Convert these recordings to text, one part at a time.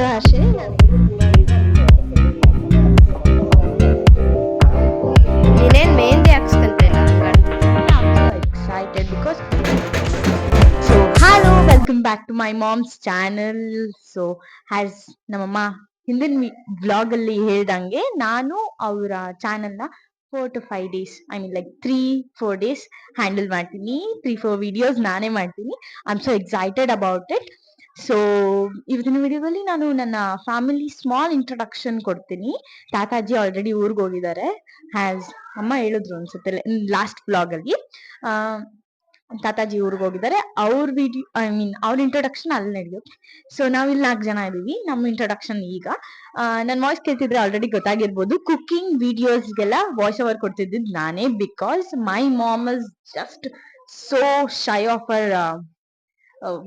ಹೆಸರು ಆಶೆ ನೀನೇನ್ mehndi ಹಾಕ್ಸ್ಕಂತೆ excited because so, hello, welcome back to my mom's channel. ನಮ್ಮಮ್ಮ ಹಿಂದಿನ ವ್ಲಾಗ್ ಅಲ್ಲಿ ಹೇಳ್ದಂಗೆ ನಾನು ಅವರ ಚಾನೆಲ್ನ four to five days I mean like three four days handle ಮಾಡ್ತೀನಿ. ತ್ರೀ ಫೋರ್ ವಿಡಿಯೋಸ್ ನಾನೇ ಮಾಡ್ತೀನಿ. I am so excited about it so ಇವತ್ತಿನ ವಿಡಿಯೋದಲ್ಲಿ ನಾನು ನನ್ನ ಫ್ಯಾಮಿಲಿ ಸ್ಮಾಲ್ ಇಂಟ್ರೊಡಕ್ಷನ್ ಕೊಡ್ತೀನಿ. ತಾತಾಜಿ ಆಲ್ರೆಡಿ ಊರಿಗೆ ಹೋಗಿದ್ದಾರೆ ಹ್ಯಾಸ್ ಅಮ್ಮ ಹೇಳಿದ್ರು ಅನ್ಸುತ್ತೆ ಲಾಸ್ಟ್ ಬ್ಲಾಗ್ ಅಲ್ಲಿ. ತಾತಾಜಿ ಊರಿಗೆ ಹೋಗಿದ್ದಾರೆ ಅವ್ರ ವಿಡಿಯೋ ಐ ಮೀನ್ ಅವ್ರ ಇಂಟ್ರೊಡಕ್ಷನ್ ಅಲ್ಲಿ ನಡೆಯುತ್ತೆ ಸೊ ನಾವಿಲ್ಲಿ ನಾಲ್ಕು ಜನ ಇದೀವಿ. ನಮ್ಮ ಇಂಟ್ರೊಡಕ್ಷನ್ ಈಗ. ನನ್ನ ವಾಯ್ಸ್ ಕೇಳ್ತಿದ್ರೆ ಆಲ್ರೆಡಿ ಗೊತ್ತಾಗಿರ್ಬೋದು. ಕುಕಿಂಗ್ ವಿಡಿಯೋಸ್ಗೆಲ್ಲ ವಾಯ್ಸ್ ಓವರ್ ಕೊಡ್ತಿದ್ದಿದ್ದು ನಾನೇ because my mom is just so shy of hour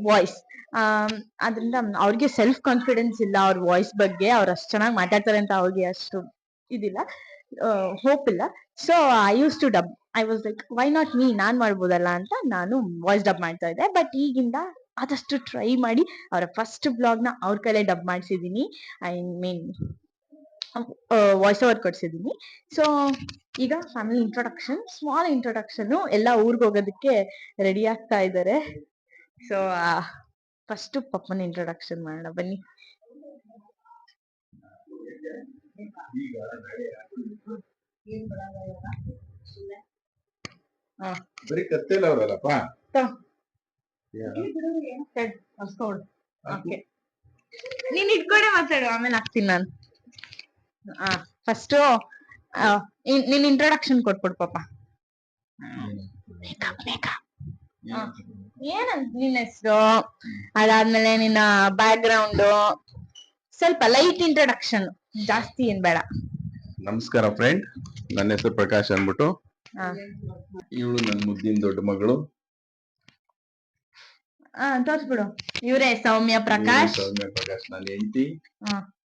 voice ಅದರಿಂದ ಅವ್ರಿಗೆ ಸೆಲ್ಫ್ ಕಾನ್ಫಿಡೆನ್ಸ್ ಇಲ್ಲ ಅವ್ರ ವಾಯ್ಸ್ ಬಗ್ಗೆ, ಅವ್ರು ಅಷ್ಟು ಚೆನ್ನಾಗಿ ಮಾತಾಡ್ತಾರೆ ಅಂತ ಅವ್ರಿಗೆ ಅಷ್ಟು ಇದಿಲ್ಲ. ಹೋಪ್ ಇಲ್ಲ. So I use to dub I was like why not me ನಾನ್ ಮಾಡ್ಬೋದಲ್ಲ ಅಂತ ನಾನು ವಾಯ್ಸ್ ಡಬ್ ಮಾಡ್ತಾ ಇದ್ದೆ. ಬಟ್ ಈಗಿಂದ ಆದಷ್ಟು ಟ್ರೈ ಮಾಡಿ ಅವರ ಫಸ್ಟ್ನ ಅವ್ರ ಕೈಲೇ ಡಬ್ ಮಾಡಿಸಿದ್ದೀನಿ ಐ ಮೀನ್ ವಾಯ್ಸ್ ಓವರ್ ಕೊಡ್ಸಿದೀನಿ. ಸೊ ಈಗ ಫ್ಯಾಮಿಲಿ ಇಂಟ್ರೊಡಕ್ಷನ್ ಸ್ಮಾಲ್ ಇಂಟ್ರೊಡಕ್ಷನ್ ಎಲ್ಲ ಊರಿಗೆ ಹೋಗೋದಕ್ಕೆ ರೆಡಿ ಆಗ್ತಾ ಇದ್ದಾರೆ ಸೊ ಫಸ್ಟ್ ಪಪ್ಪನ ಇಂಟ್ರೊಡಕ್ಷನ್ ಮಾಡೋಣ ಬನ್ನಿ. ಬರೀ ಅವ್ರಲ್ಲಪ್ಪ ನೀನ್ ಇಟ್ಕೊಂಡೆ ಮಾತಾಡು ಆಮೇಲೆ ಹಾಕ್ತೀನಿ ನಾನು. ಫಸ್ಟ್ ನಿನ್ ಇಂಟ್ರೊಡಕ್ಷನ್ ಕೊಟ್ಬಿಡು ಪಾಪ ಏನಂತ ನಿನ್ನ ಹೆಸರು? ಅದಾದ್ಮೇಲೆ ನಿನ್ನ ಬ್ಯಾಕ್ ಗ್ರೌಂಡ್ ಸ್ವಲ್ಪ ಲೈಟ್ ಇಂಟ್ರೊಡಕ್ಷನ್ ಜಾಸ್ತಿ ಏನ್ ಬೇಡ. ನಮಸ್ಕಾರ ಫ್ರೆಂಡ್ ನನ್ನ ಹೆಸರು ಪ್ರಕಾಶ್ ಅಂದ್ಬಿಟ್ಟು. ಹಾ. ಇವಳು ನನ್ನ ಮುದ್ದಿನ ದೊಡ್ಡ ಮಗಳು. ಆ ತೋರ್ಸ್ಬಿಡು. ಇವ್ರೆ ಸೌಮ್ಯ ಪ್ರಕಾಶ್. ಸೌಮ್ಯ ಪ್ರಕಾಶ್ ನನ್ನ ಹೆಂಡತಿ. ಹಾ.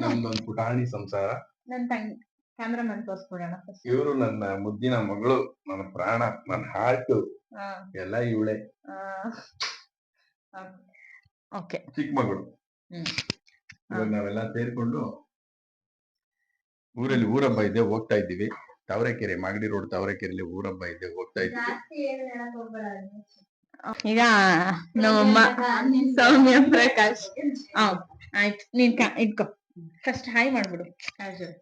ನಮ್ದೊಂದು ಪುಟಾಣಿ ಸಂಸಾರ. ನನ್ ತಂಗಿ ಕ್ಯಾಮ್ರಾಮನ್ ತೋರ್ಸ್ಬಿಡೋಣ first. ಇವರು ನನ್ನ ಮುದ್ದಿನ ಮಗಳು ನನ್ನ ಪ್ರಾಣ ನನ್ನ ಹಾರ್ಟ್. ಎಲ್ಲ ಇವಳೆ. ಓಕೆ. ಚಿಕ್ಕ ಮಗಳು ಹ್ಮ್. ಇವಾಗ ನಾವೆಲ್ಲ ಸೇರ್ಕೊಂಡು ಊರಲ್ಲಿ ಊರಬ್ಬ ಇದೆ ಹೋಗ್ತಾ ಇದ್ದೀವಿ. ತಾವರೆಕೆರೆ ಮಾಗಡಿ ರೋಡ್ ತಾವರೆಕೆರೆಯಲ್ಲಿ ಊರಬ್ಬ ಇದೆ ಹೋಗ್ತಾ ಇದ್ದೀವಿ. ಈಗ ನಮ್ಮಮ್ಮ ಸೌಮ್ಯ ಪ್ರಕಾಶ್. ಹಾ ಆಯ್ತು. ನೀನ್ ಇಟ್ಕೋ. ಫಸ್ಟ್ ಹಾಯ್ ಮಾಡ್ಬಿಡು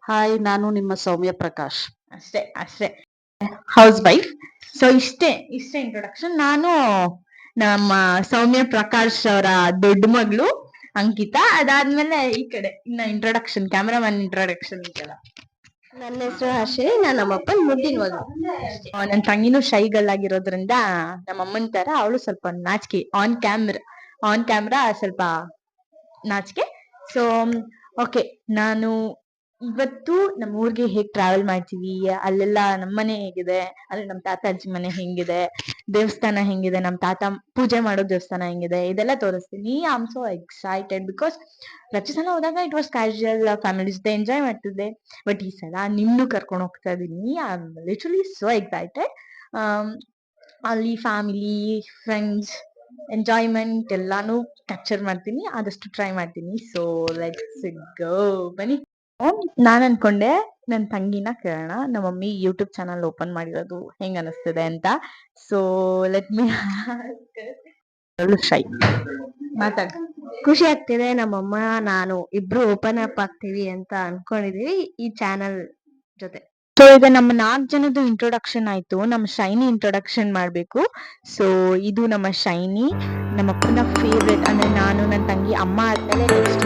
ಹಾಯ್ ನಾನು ನಿಮ್ಮ ಸೌಮ್ಯ ಪ್ರಕಾಶ್. ಅಷ್ಟೇ ಅಷ್ಟೇ. ಹೌಸ್ ವೈಫ್ ಸೊ ಇಷ್ಟೇ ಇಷ್ಟೇ ಇಂಟ್ರೊಡಕ್ಷನ್ ನಾನು ನಮ್ಮ ಸೌಮ್ಯ ಪ್ರಕಾಶ್ ಅವರ ದೊಡ್ಡ ಮಗಳು ಅಂಕಿತಾ. ಅದಾದ್ಮೇಲೆ ಈ ಕಡೆ ಇನ್ನ ಇಂಟ್ರೊಡಕ್ಷನ್ ಕ್ಯಾಮ್ರಾಮನ್ ಇಂಟ್ರೊಡಕ್ಷನ್ ಕಡೆ ನನ್ನ ಹೆಸರು ಹರ್ಷಿಣಿ ನಾನು ನಮ್ಮಪ್ಪನ ಮುದ್ದಿನ ಮಗಳು. ನನ್ ತಂಗಿನೂ ಶೈಗಲ್ಲಾಗಿರೋದ್ರಿಂದ ನಮ್ಮ ಅಮ್ಮನ್ ತರ ಅವಳು ಸ್ವಲ್ಪ ನಾಚಿಕೆ ಆನ್ ಕ್ಯಾಮ್ರಾ ಆನ್ ಕ್ಯಾಮ್ರಾ ಸ್ವಲ್ಪ ನಾಚಿಕೆ. ಸೊ ಓಕೆ ನಾನು ಇವತ್ತು ನಮ್ಮ ಊರಿಗೆ ಹೇಗ್ ಟ್ರಾವೆಲ್ ಮಾಡ್ತೀವಿ? ಅಲ್ಲೆಲ್ಲ ನಮ್ಮ ಮನೆ ಹೇಗಿದೆ? ಅಲ್ಲಿ ನಮ್ಮ ತಾತ ಅಜ್ಜಿ ಮನೆ ಹೆಂಗಿದೆ? ದೇವಸ್ಥಾನ ಹೆಂಗಿದೆ? ನಮ್ಮ ತಾತ ಪೂಜೆ ಮಾಡೋ ದೇವಸ್ಥಾನ ಹೆಂಗಿದೆ? ಇದೆಲ್ಲ ತೋರಿಸ್ತೀನಿ. I am so excited because ಪ್ರತಿ ಹೋದಾಗ ಇಟ್ ವಾಸ್ ಕ್ಯಾಶುಯಲ್ ಫ್ಯಾಮಿಲಿ ಜೊತೆ ಎಂಜಾಯ್ ಮಾಡ್ತಿದ್ದೆ. ಬಟ್ ಈ ಸಲ ನಿಮ್ನು ಕರ್ಕೊಂಡು ಹೋಗ್ತಾ ಇದೀನಿ. I am literally so excited ಅಲ್ಲಿ ಫ್ಯಾಮಿಲಿ ಫ್ರೆಂಡ್ಸ್ ಎಂಜಾಯ್ಮೆಂಟ್ ಎಲ್ಲಾನು ಕ್ಯಾಪ್ಚರ್ ಮಾಡ್ತೀನಿ. ಆದಷ್ಟು ಟ್ರೈ ಮಾಡ್ತೀನಿ. ಸೊ ಲೆಟ್ಸ್ ಗೋ ಬನ್ನಿ. ನಾನ್ ಅನ್ಕೊಂಡೆ ನನ್ ತಂಗಿನ ಕೇಳೋಣ ನಮ್ಮ ಮಮ್ಮಿ ಯೂಟ್ಯೂಬ್ ಚಾನಲ್ ಓಪನ್ ಮಾಡಿರೋದು ಹೆಂಗ್ ಅನಿಸ್ತಿದೆ ಅಂತ. So let me say. ಮಾತಾಡ. ಖುಷಿ ಆಗ್ತಿದೆ ನಮ್ಮಮ್ಮ ನಾನು ಇಬ್ರು ಓಪನ್ ಅಪ್ ಆಗ್ತೀವಿ ಅಂತ ಅನ್ಕೊಂಡಿದೀವಿ ಈ ಚಾನಲ್ ಜೊತೆ. ಸೊ ಈಗ ನಮ್ಮ ನಾಲ್ಕು ಜನದ ಇಂಟ್ರೊಡಕ್ಷನ್ ಆಯ್ತು. ನಮ್ಮ ಶೈನಿ ಇಂಟ್ರೊಡಕ್ಷನ್ ಮಾಡ್ಬೇಕು. ಸೊ ಇದು ನಮ್ಮ ಶೈನಿ. ನಮ್ಮ ಅಪ್ಪನ ಫೇವ್ರೆಟ್ ಅಂದ್ರೆ ನಾನು ನನ್ನ ತಂಗಿ ಅಮ್ಮ ಆದ್ಮೇಲೆ ನೆಕ್ಸ್ಟ್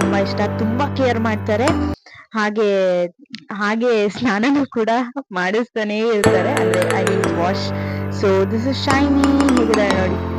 ತುಂಬಾ ಇಷ್ಟ. ತುಂಬಾ ಕೇರ್ ಮಾಡ್ತಾರೆ. ಹಾಗೆ ಹಾಗೆ ಸ್ನಾನನು ಕೂಡ ಮಾಡಿಸ್ತಾನೆ ಇರ್ತಾರೆ. ಅಂದ್ರೆ I mean wash so this is shiny. ಹೇಗಿದ್ದಾರೆ ನೋಡಿ.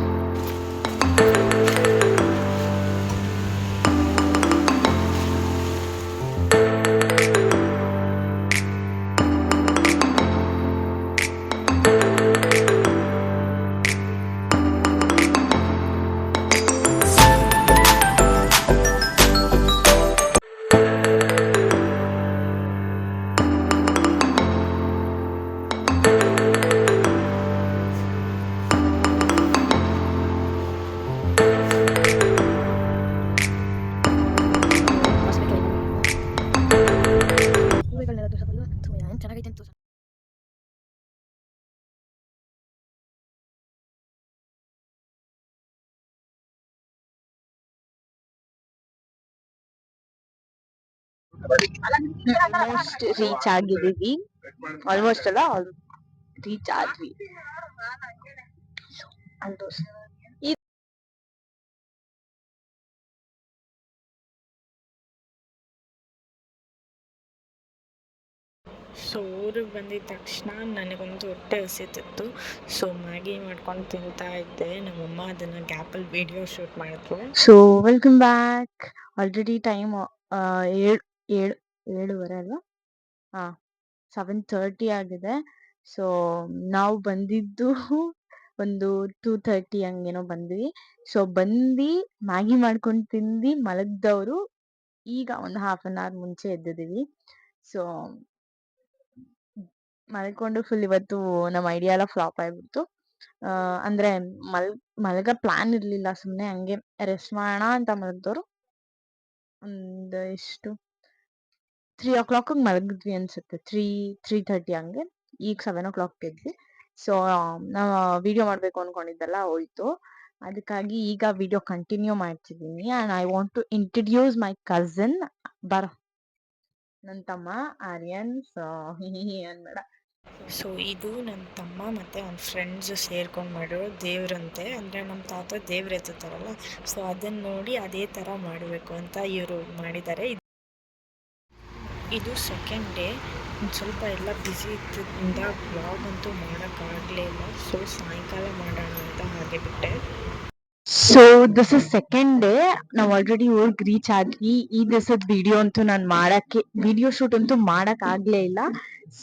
ಆಲ್ಮೋಸ್ಟ್ ರೀಚ್ ಆಗಿದೀವಿ ಆಲ್ಮೋಸ್ಟ್ ಅಲ್ಲ? ರೀಚ್ ಆದ್ವಿ. ಈ- ಸೊ ಊರಿಗೆ ಬಂದಿದ ತಕ್ಷಣ ನನಗೊಂದು ಹೊಟ್ಟೆ ಹಸಿತಿತ್ತು. ಸೊ ಮ್ಯಾಗಿ ಮಾಡ್ಕೊಂಡು ತಿಂತಾ ಇದ್ದೆ. ನಮ್ಮಮ್ಮ ಅದನ್ನು ಗ್ಯಾಪಲ್ಲಿ ವಿಡಿಯೋ ಶೂಟ್ ಮಾಡಿದ್ರು so welcome back already time ಏಳು ಏಳು, ಏಳುವರೆ ಅಲ್ವಾ? ಹಾ ಸೆವೆನ್ ತರ್ಟಿ ಆಗಿದೆ. ಸೊ ನಾವು ಬಂದಿದ್ದು ಒಂದು ಟೂ ತರ್ಟಿ ಹಂಗೇನೋ ಬಂದ್ವಿ. ಸೊ ಬಂದು ಮ್ಯಾಗಿ ಮಾಡ್ಕೊಂಡು ತಿಂದು ಮಲಗ್ದವ್ರು ಈಗ ಒಂದು ಹಾಫ್ ಅನ್ ಅವರ್ ಮುಂಚೆ ಎದ್ದಿದ್ದೀವಿ. ಸೊ ಮಲ್ಕೊಂಡು ಫುಲ್ ಇವತ್ತು ನಮ್ಮ ಐಡಿಯಾ ಎಲ್ಲ ಫ್ಲಾಪ್ ಆಗಿಬಿಡ್ತು. ಅಂದ್ರೆ ಮಲ್, ಮಲಗ ಪ್ಲಾನ್ ಇರಲಿಲ್ಲ ಸುಮ್ಮನೆ ಹಂಗೆ. ರೆಸ್ಟ್ ಮಾಡೋಣ ಅಂತ ಮಲಗ್ದವರು. ಒಂದು ಎಷ್ಟು ತ್ರೀ ಓ ಕ್ಲಾಕ್ ಮಲಗಿದ್ವಿ ಅನ್ಸುತ್ತೆ. ತ್ರೀ ತ್ರೀ ತರ್ಟಿ ಹಂಗೆ. ಈಗ ಸೆವೆನ್ ಓ ಕ್ಲಾಕ್ ಎದ್ವಿ ಸೊ ನಾವು ವಿಡಿಯೋ ಮಾಡಬೇಕು ಅನ್ಕೊಂಡಿದ್ದೆಲ್ಲ ಹೋಯ್ತು. ಅದಕ್ಕಾಗಿ ಈಗ ವಿಡಿಯೋ ಕಂಟಿನ್ಯೂ ಮಾಡ್ತಿದ್ದೀನಿ. And I want to introduce my cousin ಬರ ನನ್ನ ತಮ್ಮ, ಆರ್ಯನ್. ಸೊ ಅನ್ಬೇಡ ಸೊ ಇದು ನನ್ನ ತಮ್ಮ ಮತ್ತು ಅವ್ನ ಫ್ರೆಂಡ್ಸ್ ಸೇರ್ಕೊಂಡು ಮಾಡಿರೋ ದೇವ್ರಂತೆ. ಅಂದರೆ ನಮ್ಮ ತಾತ ದೇವ್ರ ಎತ್ತುತ್ತಾರಲ್ಲ. ಸೊ ಅದನ್ನು ನೋಡಿ ಅದೇ ಥರ ಮಾಡಬೇಕು ಅಂತ ಇವರು ಮಾಡಿದ್ದಾರೆ. ಇದು ಸೆಕೆಂಡ್ ಡೇ ಸ್ವಲ್ಪ ಎಲ್ಲ ಬ್ಯುಸಿ ಇದ್ದಿದ್ದರಿಂದ ವ್ಲಾಗ್ ಅಂತೂ ಮಾಡೋಕ್ಕಾಗಲೇ ಇಲ್ಲ. ಸೊ ಸಾಯಂಕಾಲ ಮಾಡೋಣ ಅಂತ ಹಾಗೆ ಬಿಟ್ಟೆ. So this is second day ನಾವು ಆಲ್ರೆಡಿ ಊರ್ಗ್ ರೀಚ್ ಆದ್ವಿ. ಈ ದಿವಸದ ವಿಡಿಯೋ ಅಂತೂ ನಾನು ಮಾಡಕ್ಕೆ ವಿಡಿಯೋ ಶೂಟ್ ಅಂತೂ ಮಾಡಕ್ ಆಗ್ಲೇ ಇಲ್ಲ.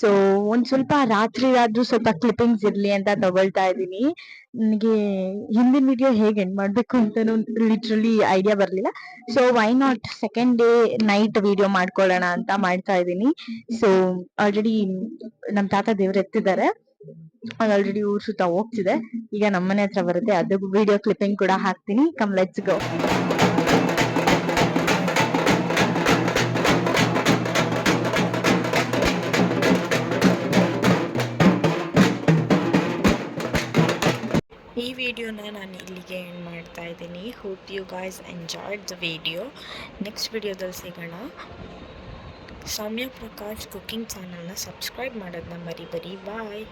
ಸೊ ಒಂದ್ ಸ್ವಲ್ಪ ರಾತ್ರಿ ಆದ್ರೂ ಸ್ವಲ್ಪ ಕ್ಲಿಪ್ಪಿಂಗ್ಸ್ ಇರ್ಲಿ ಅಂತ ತಗೊಳ್ತಾ ಇದೀನಿ ನನಗೆ ಹಿಂದಿನ ವಿಡಿಯೋ ಹೇಗೆ ಎಂಡ್ ಮಾಡ್ಬೇಕು ಅಂತಾನು ಲಿಟ್ರಲಿ ಐಡಿಯಾ ಬರ್ಲಿಲ್ಲ. So why not second day night video ಮಾಡ್ಕೊಳ್ಳೋಣ ಅಂತ ಮಾಡ್ತಾ ಇದೀನಿ ಸೊ ಆಲ್ರೆಡಿ ನಮ್ ತಾತ ದೇವ್ರ ಎತ್ತಿದ್ದಾರೆ. ಆಲ್ರೆಡಿ ಊರ್ ಸುತ್ತ ಹೋಗ್ತಿದೆ. ಈಗ ನಮ್ಮನೆ ಹತ್ರ ಬರುತ್ತೆ. ಅದು ವಿಡಿಯೋ ಕ್ಲಿಪ್ಪಿಂಗ್ ಕೂಡ ಹಾಕ್ತೀನಿ. ಕಮ್ ಲೆಟ್ಸ್ ಗೋ ಈ ವಿಡಿಯೋನ ನಾನು ಇಲ್ಲಿಗೆ ಎಂಡ್ ಮಾಡ್ತಾ ಇದ್ದೀನಿ. Hope you guys enjoyed the video next ವಿಡಿಯೋದಲ್ಲಿ ಸಿಗೋಣ. ಸೌಮ್ಯ ಪ್ರಕಾಶ್ ಕುಕಿಂಗ್ ಚಾನಲ್ನ ಸಬ್ಸ್ಕ್ರೈಬ್ ಮಾಡೋದನ್ನ ಮರಿಬರಿ ಬಾಯ್